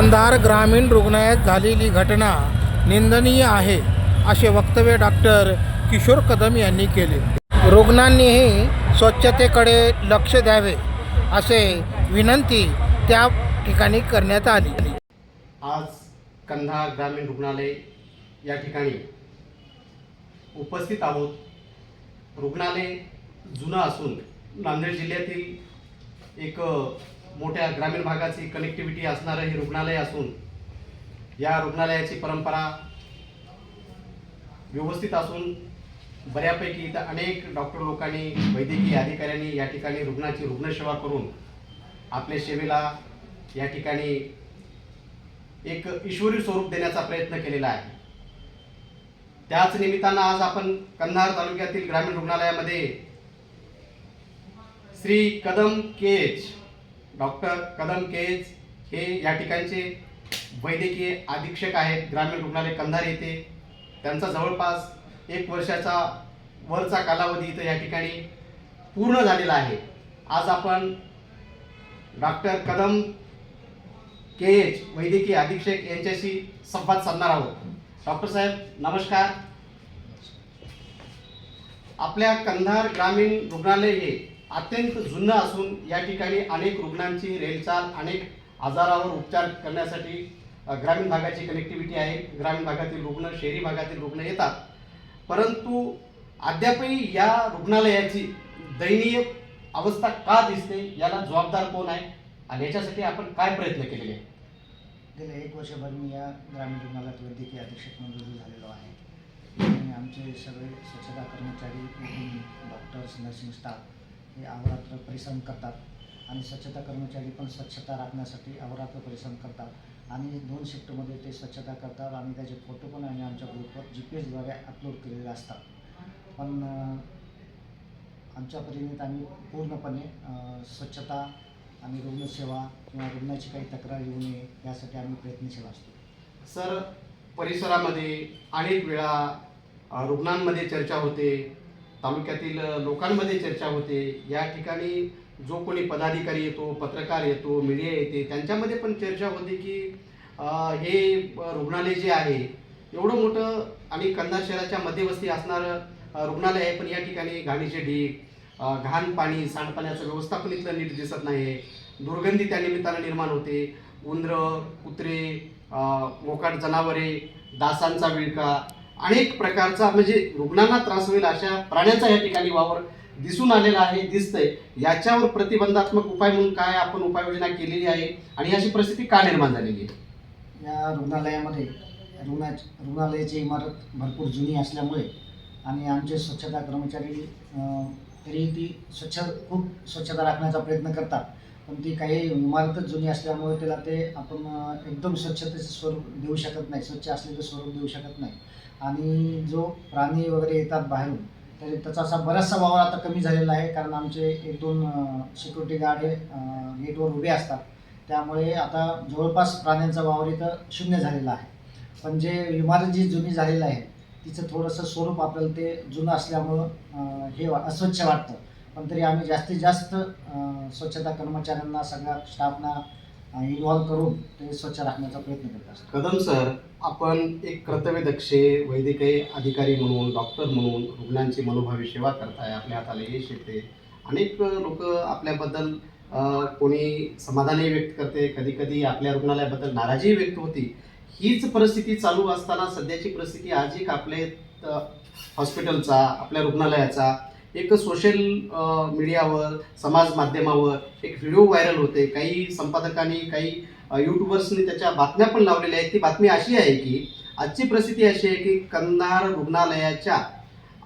कंधार ग्रामीण रुग्णालयात झालेली घटना निंदनीय आहे असे वक्तव्य डॉक्टर किशोर कदम यांनी केले. रुग्णांनीही स्वच्छतेकडे लक्ष द्यावे असे विनंती त्या ठिकाणी करण्यात आली. आज कंधार ग्रामीण रुग्णालय या ठिकाणी उपस्थित आहोत. रुग्णालय जुनं असून नांदेड जिल्ह्यातील एक मोठ्या ग्रामीण भागाची कनेक्टिव्हिटी असणारं हे रुग्णालय असून या रुग्णालयाची परंपरा व्यवस्थित असून बऱ्यापैकी इथं अनेक डॉक्टर लोकांनी वैद्यकीय अधिकाऱ्यांनी या ठिकाणी रुग्णाची रुग्णसेवा करून आपल्या सेवेला या ठिकाणी एक ईश्वरी स्वरूप देण्याचा प्रयत्न केलेला आहे. त्याच निमित्तानं आज आपण कंधार तालुक्यातील ग्रामीण रुग्णालयामध्ये श्री कदम केज डॉक्टर कदम केज हे या ठिकाणचे वैद्यकीय अधीक्षक आहेत. ग्रामीण रुग्णालय कंधार येथे. त्यांचा जवळपास एक वर्षाचा वरचा कालावधी इथं या ठिकाणी पूर्ण झालेला आहे. आज आपण डॉक्टर कदम के एच वैद्यकीय अधीक्षक यांच्याशी संवाद साधणार आहोत. डॉक्टर साहेब नमस्कार. आपल्या कंधार ग्रामीण रुग्णालय हे अत्यंत जुनं असून या ठिकाणी अनेक रुग्णांची रेलचाल अनेक आजारावर उपचार करण्यासाठी ग्रामीण भागाची कनेक्टिव्हिटी आहे. ग्रामीण भागातील रुग्ण शहरी भागातील रुग्ण येतात. परंतु अद्यापही या रुग्णालयाची दयनीय अवस्था का दिसते याला जबाबदार कोण आहे आणि याच्यासाठी आपण काय प्रयत्न केलेले आहेत? गेल्या एक वर्षभर मी या ग्रामीण रुग्णालयात वैद्यकीय अधीक्षक म्हणून रुजू झालेलो आहे. आणि आमचे सगळे स्वच्छता कर्मचारी डॉक्टर्स नर्सिंग स्टाफ हे अहोरात्र परिश्रम करतात. आणि स्वच्छता कर्मचारी पण स्वच्छता राखण्यासाठी अहोरात्र परिश्रम करतात. आणि दोन शिफ्टमध्ये ते स्वच्छता करतात आणि त्याचे फोटो पण आम्ही आमच्या ग्रुपवर जी पी एसद्वारे अपलोड केलेले असतात. पण आमच्या परीने आम्ही पूर्णपणे स्वच्छता आणि रुग्णसेवा किंवा रुग्णाची काही तक्रार येऊ नये यासाठी आम्ही प्रयत्नशील असतो. सर परिसरामध्ये अनेक वेळा रुग्णांमध्ये चर्चा होते. तालुक्यातील लोकांमध्ये चर्चा होते. या ठिकाणी जो कोणी पदाधिकारी येतो पत्रकार येतो मीडिया येते त्यांच्यामध्ये पण चर्चा होते की हे रुग्णालय जे आहे एवढं मोठं आणि कंधार शहराच्या मध्यवस्ती असणारं रुग्णालय आहे पण या ठिकाणी घाणीचे ढीग घाण पाणी सांडपाण्याचं व्यवस्थापन इथलं नीट दिसत नाही दुर्गंधी त्या निमित्तानं निर्माण होते. उंदरं कुत्रे मोकाट जनावरे डासांचा विळका अनेक प्रकारचा म्हणजे रुग्णांना त्रास होईल अशा प्राण्यांचा या ठिकाणी वावर दिसून आलेला आहे दिसतंय. याच्यावर प्रतिबंधात्मक उपाय म्हणून काय आपण उपाययोजना केलेली आहे आणि अशी परिस्थिती का निर्माण झालेली आहे? या रुग्णालयामध्ये रुग्णा रुग्णालयाची इमारत भरपूर जुनी असल्यामुळे आणि आमचे स्वच्छता कर्मचारी तरी ती स्वच्छ खूप स्वच्छता राखण्याचा प्रयत्न करतात. पण ती काही इमारतच जुनी असल्यामुळे त्याला ते आपण एकदम स्वच्छतेचं स्वरूप देऊ शकत नाही. स्वच्छ असलेलं स्वरूप देऊ शकत नाही. आणि जो प्राणी वगैरे येतात बाहेरून तर त्याचा असा बराचसा वावर आता कमी झालेला आहे. कारण आमचे एक दोन सिक्युरिटी गार्ड हे गेटवर उभे असतात. त्यामुळे आता जवळपास प्राण्यांचा वावर इथं शून्य झालेला आहे. पण जे इमारत जी जुनी झालेलं आहे तिचं थोडंसं स्वरूप आपल्याला ते जुनं असल्यामुळं हे वा- अस्वच्छ वाटतं. पण तरी आम्ही जास्तीत जास्त स्वच्छता कर्मचाऱ्यांना सगळ्या स्टाफना इन्व्हॉल्व करून ते स्वच्छ राखण्याचा प्रयत्न करत असतो कदम सर आपण एक कर्तव्यदक्ष वैद्यकीय अधिकारी म्हणून डॉक्टर म्हणून रुग्णांची मनोभावी सेवा करताय आपल्या हाताला यश येते. अनेक लोक आपल्याबद्दल कोणी समाधानही व्यक्त करते. कधी कधी आपल्या रुग्णालयाबद्दल नाराजीही व्यक्त होती. हीच परिस्थिती चालू असताना सध्याची परिस्थिती आज एक आपले हॉस्पिटलचा आपल्या रुग्णालयाचा एक सोशल मीडियावर समाज माध्यमावर एक व्हिडिओ व्हायरल होते. काही संपादकांनी काही यूट्यूबर्सनी त्याच्या बातम्या पण लावलेल्या आहेत. ती बातमी अशी आहे की आजची परिस्थिती अशी आहे की कंधार रुग्णालयाच्या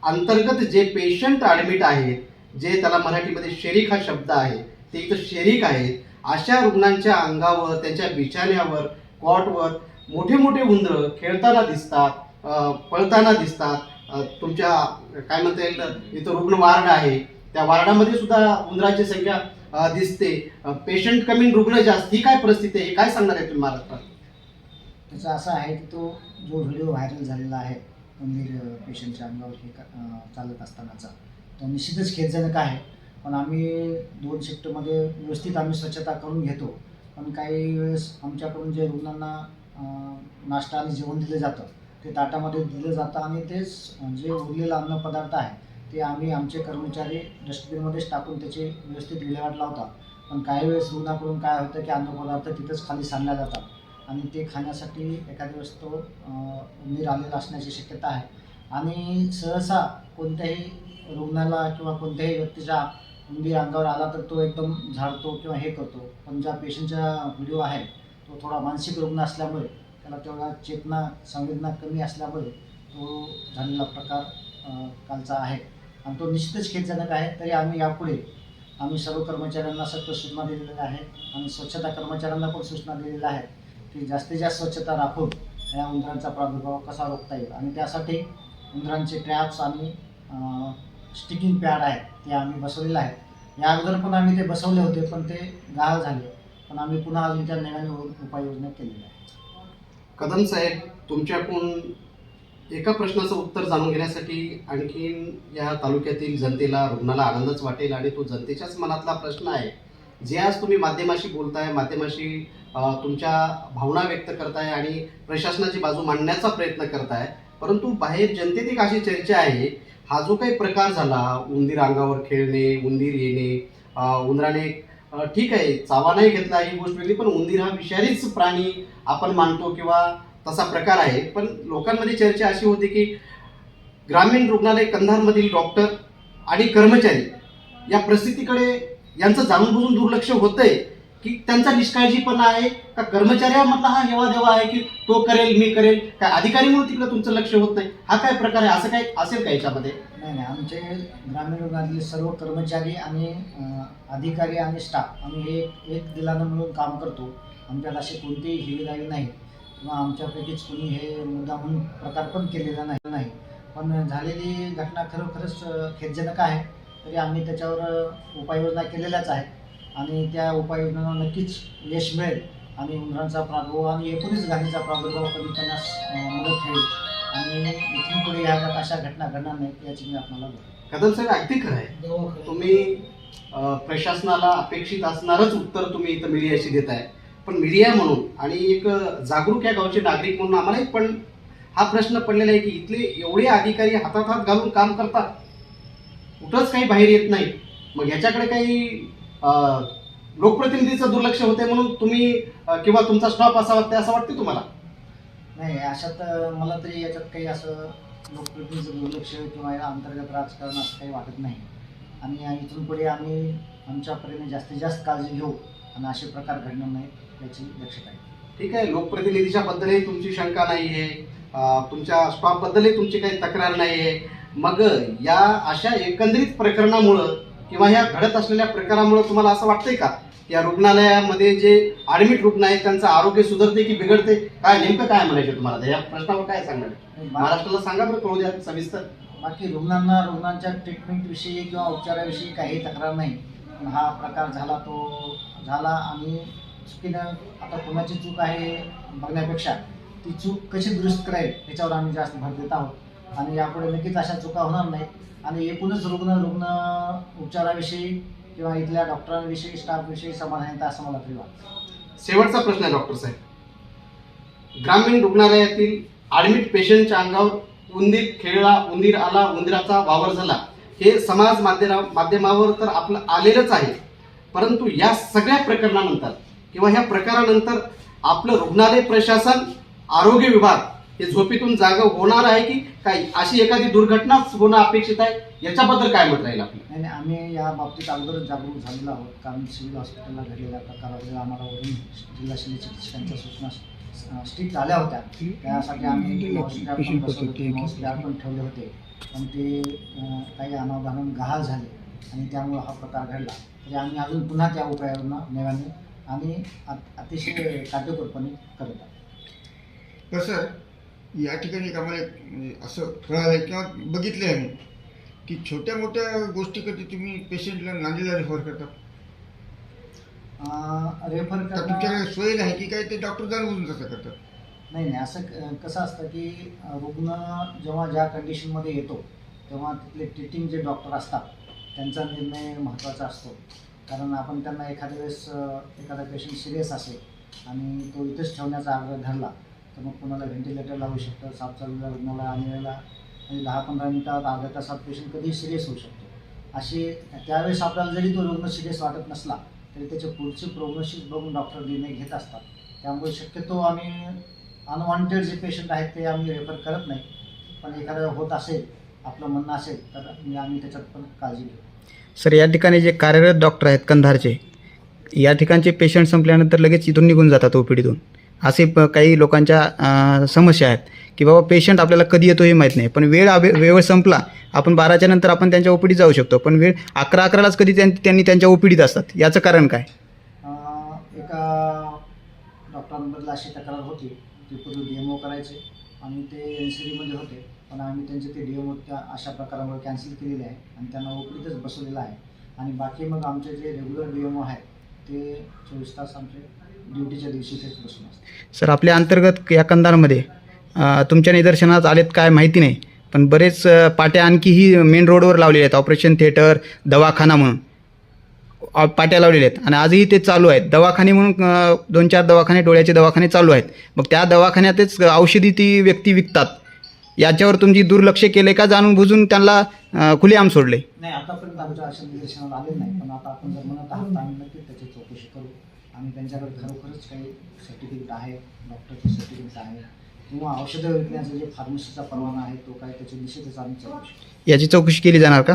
अंतर्गत जे पेशंट ॲडमिट आहेत जे त्याला मराठीमध्ये शेरीक हा शब्द आहे ते इथं शेरीक आहेत. अशा रुग्णांच्या अंगावर त्यांच्या बिछाण्यावर कॉटवर मोठे मोठे उंदरं खेळताना दिसतात पळताना दिसतात. तुमच्या काय म्हणता येईल इथं रुग्ण वार्ड आहे. त्या वार्डामध्ये सुद्धा उंदराची संख्या दिसते. पेशंट कमी रुग्ण जास्त ही काय परिस्थिती आहे? हे काय सांगणार आहे तुम्ही महाराष्ट्रात त्याचं असं आहे की तो जो व्हिडिओ व्हायरल झालेला आहे गंभीर पेशंटच्या अंगावर हे का- चालत असतानाचा तो निश्चितच खेदजनक आहे. पण आम्ही दोन शिफ्टमध्ये व्यवस्थित आम्ही स्वच्छता करून घेतो. पण काही वेळेस आमच्याकडून जे रुग्णांना नाश्ता आणि जेवण दिलं जातं ते ताटामध्ये दिलं जातं आणि तेच जे उरलेलं अन्नपदार्थ आहे ते आम्ही आमचे कर्मचारी डस्टबिनमध्येच टाकून त्याची व्यवस्थित विल्हेवाट लावतात. पण काही वेळेस रुग्णाकडून काय होतं की अन्न पदार्थ तिथंच खाली सांडल्या जातात आणि ते खाण्यासाठी एखाद्या वेळेस तो उंदीर आलेला असण्याची शक्यता आहे. आणि सहसा कोणत्याही रुग्णाला किंवा कोणत्याही व्यक्तीच्या उंदीर अंगावर आला तर तो एकदम झाडतो किंवा हे करतो. पण ज्या पेशंटचा व्हिडिओ आहे तो थोडा मानसिक रुग्ण असल्यामुळे त्याला तेवढा चेतना संवेदना कमी असल्यामुळे तो झालेला प्रकार कालचा आहे. आणि तो निश्चितच खेदजनक आहे. तरी आम्ही यापुढे आम्ही सर्व कर्मचाऱ्यांना सक्त सूचना दिलेल्या आहेत आणि स्वच्छता कर्मचाऱ्यांना पण सूचना दिलेल्या आहेत की जास्तीत जास्त स्वच्छता राखून या उंदरांचा प्रादुर्भाव कसा रोखता येईल. आणि त्यासाठी उंदरांचे ट्रॅप्स आणि स्टिकिंग पॅड आहेत ते आम्ही बसवलेले आहेत. या अगोदर पण आम्ही ते बसवले होते पण ते गाळ झाले. पण आम्ही पुन्हा अजून त्या नव्याने उपाययोजना केलेल्या आहेत. कदम साहेब तुमच्याकडून एका प्रश्नाचं उत्तर जाणून घेण्यासाठी आणखीन या तालुक्यातील जनतेला रुग्णाला आनंदच वाटेल आणि तो जनतेच्याच मनातला प्रश्न आहे. जे आज तुम्ही माध्यमाशी बोलताय माध्यमाशी तुमच्या भावना व्यक्त करताय आणि प्रशासनाची बाजू मांडण्याचा प्रयत्न करताय परंतु बाहेर जनतेत एक अशी चर्चा आहे हा जो काही प्रकार झाला उंदीर अंगावर खेळणे उंदीर येणे उंदराने ठीक आहे चावा नाही घेतला ही गोष्ट वेगळी पण उंदीर हा विषारीच प्राणी आपण मानतो किंवा तसा प्रकार आहे. पण लोकांमध्ये चर्चा अशी होती की ग्रामीण रुग्णालय कंधारमधील डॉक्टर आणि कर्मचारी या परिस्थितीकडे यांचं जाणून बुजून दुर्लक्ष होतंय. की त्यांचा निष्काळजीपणा आहे का कर्मचाऱ्यामधला हा हेवा देवा आहे की तो करेल मी करेल काय अधिकारी म्हणून तिकडे तुमचं लक्ष होत नाही? हा काय प्रकार आहे? असं काय असेल का याच्यामध्ये? नाही नाही. आमचे ग्रामीण विभागातले सर्व कर्मचारी आणि अधिकारी आणि स्टाफ आम्ही हे एक दिलानं म्हणून काम करतो. आमच्यात असे कोणतीही हिवेदारी नाही. किंवा आमच्यापैकीच कोणी हे मुद्दा म्हणून प्रकार पण केलेला नाही पण झालेली घटना खरोखरच खेदजनक आहे. तरी आम्ही त्याच्यावर उपाययोजना केलेल्याच आहेत. आणि त्या उपाययोजनांना नक्कीच यश मिळेल. आणि उंदरांचा प्रादुर्भाव आणि एकूणच घाणीचा प्रादुर्भाव कमी करण्यास मदत होईल आणि इथून पुढे ह्या अशा घटना घडणार नाहीत याची मी आपल्याला बघतो कदम साहेब अगदी खरं आहे. तुम्ही अ, प्रशासनाला अपेक्षित असणारच उत्तर तुम्ही इथं मीडियाशी देताय पण मीडिया म्हणून आणि एक जागरूक या गावचे नागरिक म्हणून आम्हालाही पण हा प्रश्न पडलेला आहे की इथले एवढे अधिकारी हातात हात घालून काम करतात. कुठंच काही बाहेर येत नाही. मग याच्याकडे काही लोकप्रतिनिधीचं दुर्लक्ष होते म्हणून तुम्ही किंवा तुमचा स्टॉप असा वाटते असं वाटते तुम्हाला? नाही अशात मला तरी याच्यात काही असं लोकप्रतिनिधीचं दुर्लक्ष किंवा या अंतर्गत राजकारण असं काही वाटत नाही. आणि इथून पुढे आम्ही आमच्या परीने जास्तीत जास्त काळजी घेऊ आणि असे प्रकार घडणार नाहीत याची दक्षता आहे ठीक आहे लोकप्रतिनिधीच्या बद्दलही तुमची शंका नाही आहे तुमच्या स्टॉपबद्दलही तुमची काही तक्रार नाही आहे मग या अशा एकंदरीत प्रकरणामुळं किंवा ह्या घडत असलेल्या प्रकारामुळं तुम्हाला असं वाटतंय का? या रुग्णालयामध्ये जे ॲडमिट रुग्ण आहेत त्यांचं आरोग्य सुधारते की बिघडते काय नेमकं काय म्हणायचं तुम्हाला? या प्रश्नावर काय सांगणार महाराष्ट्राला सांगा बरं कळू द्या सविस्तर. बाकी रुग्णांना रुग्णांच्या ट्रीटमेंटविषयी किंवा उपचाराविषयी काही तक्रार नाही. पण हा प्रकार झाला तो झाला आणि चुकीनं आता कोणाची चूक आहे बघण्यापेक्षा ती चूक कशी दुरुस्त करायला याच्यावर आम्ही जास्त भर देत आहोत. आणि यापुढे नक्कीच अशा चुका होणार नाहीत. आणि एकूणच रुग्ण रुग्ण उपचाराविषयी किंवा इथल्या डॉक्टरांविषयी स्टाफविषयी समाधान असं मला तरी वाटतं. शेवटचा प्रश्न आहे डॉक्टर साहेब. ग्रामीण रुग्णालयातील ॲडमिट पेशंटच्या अंगावर उंदीर खेळला उंदीर आला उंदीराचा वावर झाला. हे समाज माध्यमा माध्यमावर तर आपलं आलेलंच आहे. परंतु या सगळ्या प्रकरणानंतर किंवा ह्या प्रकारानंतर आपलं रुग्णालय प्रशासन आरोग्य विभाग हे झोपेतून जागा होणार आहे की काय? अशी एखादी दुर्घटनाच होणं अपेक्षित आहे? याच्याबद्दल काय मत राहील आपलं? आणि आम्ही या बाबतीत अगोदरच जागरूक झालेलो आहोत. कारण सिव्हिल हॉस्पिटलला घडलेल्या प्रकाराबद्दल आम्हाला वरून जिल्हा शल्य चिकित्सकांच्या सूचना स्ट्रिक्ट झाल्या होत्या. त्यासाठी आम्ही पण बसवले होते, पण ठेवले होते. पण ते अं, काही अनावधानाने गहाळ झाले आणि त्यामुळे हा प्रकार घडला. तरी आम्ही अजून पुन्हा त्या उपाययोजना नव्याने आणि अत- अतिशय काटेकोरपणे करत आहोत. कसं या ठिकाणी एक आम्हाला म्हणजे असं कळालं किंवा बघितलं आहे मी की छोट्या मोठ्या गोष्टी कधी तुम्ही पेशंटला नांदेडला रेफर करता. अं, रेफर करणं तुमच्याकडे सोय नाही की काय ते डॉक्टर जाणून तसं करतात? नाही नाही असं क- कसं असतं की अ, रुग्ण जेव्हा ज्या कंडिशनमध्ये येतो तेव्हा तिथले ट्रीटिंग जे डॉक्टर असतात त्यांचा निर्णय महत्त्वाचा असतो. कारण आपण त्यांना एखाद्या वेळेस अ, एखादा पेशंट सिरियस असेल आणि तो इथेच ठेवण्याचा आग्रह धरला तर मग कोणाला व्हेंटिलेटर लावू शकतं साप चालूला आणायला आणि दहा पंधरा मिनटात अर्ध्या तासात पेशंट कधीही सिरियस होऊ शकतो. असे त्यावेळेस आपल्याला जरी तो रुग्ण सिरियस वाटत नसला तरी त्याचे पुढचे प्रोग्नोसिस बघून डॉक्टर निर्णय घेत असतात. त्यामुळे शक्यतो आम्ही अनवॉन्टेड जे पेशंट आहेत ते आम्ही रेफर करत नाही. पण एखादं होत असेल आपलं म्हणणं असेल तर मी आम्ही त्याच्यात पण काळजी घेऊ. सर या ठिकाणी जे कार्यरत डॉक्टर आहेत कंधारचे या ठिकाणचे पेशंट संपल्यानंतर लगेच इथून निघून जातात ओपीडीतून असे प काही लोकांच्या समस्या आहेत की बाबा पेशंट आपल्याला कधी येतो हे माहीत नाही. पण वेळ आवे वेळ संपला आपण बाराच्या नंतर आपण त्यांच्या ओपीडीत जाऊ शकतो. पण वेळ अकरा अकरालाच कधी त्यां त्यांनी त्यांच्या ओपीडीत असतात. याचं कारण काय? एका डॉक्टरांबद्दल अशी तक्रार होती ते पूर्वी डी एम ओ करायचे आणि ते एन सी डीमध्ये होते. पण आम्ही त्यांचे ते डी एम ओ त्या अशा प्रकारामुळे कॅन्सल केलेले आहे आणि त्यांना ओपीडीतच बसवलेलं आहे. आणि बाकी मग आमचे जे रेग्युलर डी एम ओ आहेत ते चोवीस तास आमचे ड्युटीच्या असतात. सर आपल्या अंतर्गत या कंधारमध्ये अं, तुमच्या निदर्शनात आलेत काय माहिती नाही पण बरेच अं, पाट्या आणखीही मेन रोडवर लावलेले आहेत ऑपरेशन थिएटर दवाखाना म्हणून. अ, पाट्या लावलेल्या आहेत आणि आजही ते चालू आहेत. दवाखाने म्हणून अ, दोन चार दवाखाने डोळ्याचे दवाखाने चालू आहेत. मग त्या दवाखान्यातच औषधी ती व्यक्ती विकतात. याच्यावर तुमची दुर्लक्ष केले का जाणून बुजून त्यांना अ, खुलेआम सोडले नाही आतापर्यंत आमच्या अशा निदर्शनाला आले नाही पण आता आपण जर म्हणत आहात तर आम्ही नक्कीच त्याची चौकशी करू. आणि त्यांच्याकडे खरोखरच काही सर्टिफिकेट आहे डॉक्टरचे सर्टिफिकेट आहे किंवा औषधं विकण्याचा जे फार्मसीचा परवाना आहे तो काय त्याची निश्चितच आम्ही चौकशी. याची चौकशी केली जाणार का?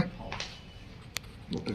ओके